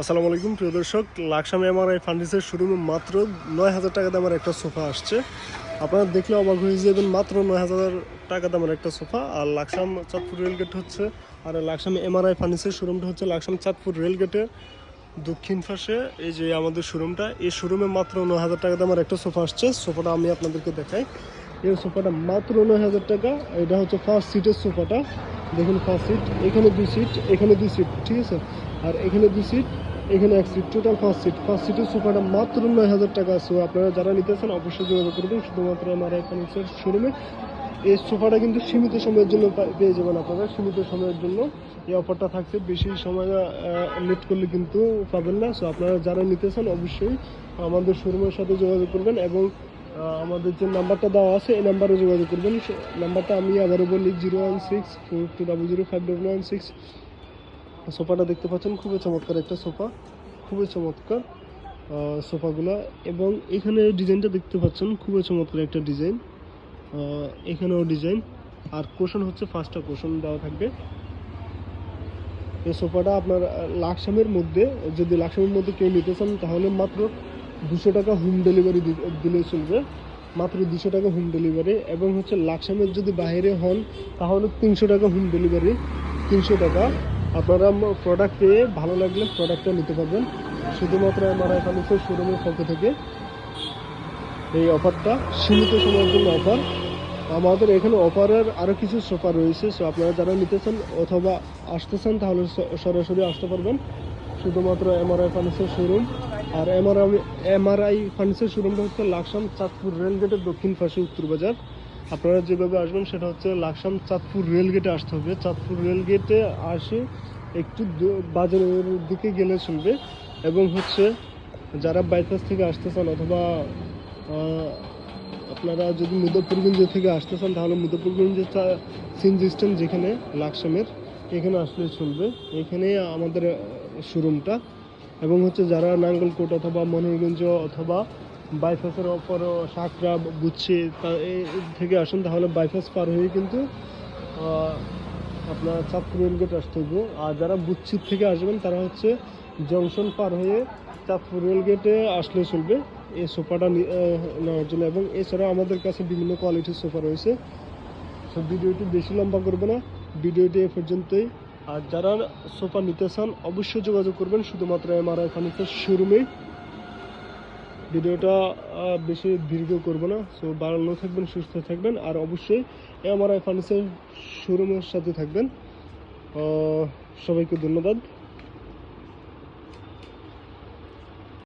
আসসালামু আলাইকুম, প্রিয় দর্শক। লাকসাম এমআরআই ফার্নিচার শোরুমে মাত্র নয় হাজার টাকা দামের একটা সোফা আসছে। আপনারা দেখলে অবাক হয়ে যাবেন, মাত্র নয় হাজার টাকা দামের একটা সোফা। আর লাকসাম চাঁদপুর রেলগেট হচ্ছে, আর লাকসাম এমআরআই ফার্নিচার শোরুমটা হচ্ছে লাকসাম চাঁদপুর রেলগেটে দক্ষিণ পাশে। এই যে আমাদের শোরুমটা, এই শোরুমে মাত্র নয় হাজার টাকা দামের একটা সোফা আসছে। সোফাটা আমি আপনাদেরকে দেখাই। এই সোফাটা মাত্র নয় হাজার টাকা। এটা হচ্ছে ফার্স্ট সিটের সোফাটা। দেখুন ফার্স্ট সিট এখানে দুই সিট এখানে দুই সিট ঠিক আছে? আর এখানে দুই সিট এখানে এক seat total first seat first সিটের সোফাটা মাত্র নয় হাজার টাকা সো আপনারা যারা নিতেছেন অবশ্যই যোগাযোগ করবেন, শুধুমাত্র আমার ফার্নিচার শোরুমে এই সোফাটা কিন্তু সীমিত সময়ের জন্য পেয়ে যাবেন আপনারা, সীমিত সময়ের জন্য। এই অফারটা থাকছে, বেশি সময় লেট করলে কিন্তু পাবেন না। সো আপনারা যারা নিতে চান অবশ্যই আমাদের শোরুমের সাথে যোগাযোগ করবেন এবং আমাদের যে নাম্বারটা দেওয়া আছে, এই নাম্বারে যোগাযোগ করবেন। নাম্বারটা আমি আবারও বলি, zero one six four two double zero five double one six. সোফাটা দেখতে পাচ্ছেন, খুবই চমৎকার একটা সোফা, খুবই চমৎকার সোফাগুলা। এবং এখানে ডিজাইনটা দেখতে পাচ্ছেন, খুবই চমৎকার একটা ডিজাইন এখানেও ডিজাইন। আর কোশন হচ্ছে ফার্স্টটা, কোশন দেওয়া থাকবে। এই সোফাটা আপনার লাকসামের মধ্যে, যদি লাকসামের মধ্যে কেউ নিতে চান, তাহলে মাত্র দুশো টাকা হোম ডেলিভারি দিলে চলবে। মাত্র দুশো টাকা হোম ডেলিভারি এবং হচ্ছে লাকসামের যদি বাইরে হন, তাহলে তিনশো টাকা হোম ডেলিভারি তিনশো টাকা। আপনারা প্রোডাক্ট পেয়ে ভালো লাগলে প্রোডাক্টটা নিতে পারবেন। শুধুমাত্র আমার এখানে শোরুমের পক্ষ থেকে এই অফারটা সীমিত সময়ের জন্য অফার আমাদের এখানে অফারের আরও কিছু সোফা রয়েছে। সো আপনারা যারা নিতে চান অথবা আসতে চান, তাহলে সরাসরি আসতে পারবেন। শুধুমাত্র এমআরআই ফার্নিচার শোরুম আর এমআরআই এমআরআই ফার্নিচার শোরুমটা হচ্ছে লাকসাম চাঁদপুর রেলগেটের দক্ষিণ পাশে উত্তর বাজার। আপনারা যেভাবে আসবেন, সেটা হচ্ছে লাকসাম চাঁদপুর রেলগেটে আসতে হবে। চাঁদপুর রেলগেটে আসে একটু বাজারের দিকে গেলে চলবে এবং হচ্ছে যারা বাইপাস থেকে আসতে চান অথবা আপনারা যদি মুজফরগঞ্জ থেকে আসতে চান, তাহলে মুজফরগঞ্জের সিনজি স্ট্যান্ড যেখানে, লাকসামের, এখানে আসলে চলবে। এখানে আমাদের শোরুমটা। এবং হচ্ছে যারা নাঙ্গলকোট অথবা মনোরগঞ্জ অথবা বাইপাসের তা- এ- এ থেকে আসুন, তাহলে বাইপাস পার হয়ে কিন্তু আপনার চাঁদপুর রেলগেট আসতে হবে আর যারা বুচ্ছির থেকে আসবেন, তারা হচ্ছে জংশন পার হয়ে চাঁদপুর রেলগেটে আসলে চলবে। এই সোফাটা নেওয়ার জন্য। এবং এছাড়াও আমাদের কাছে বিভিন্ন কোয়ালিটির সোফা রয়েছে। সো ভিডিওটি বেশি লম্বা করবে না। ভিডিওটি এ পর্যন্তই। আর যারা সোফা নিতে চান, অবশ্যই যোগাযোগ করবেন। শুধুমাত্র এমআরআই ফার্নিচার শোরুমে ভিডিওটা বেশি দীর্ঘ করব না। সো বাড়ানো থাকবেন, সুস্থ থাকবেন। আর অবশ্যই এমআরআই ফার্নিচার শোরুমের সাথে থাকবেন। সবাইকে ধন্যবাদ।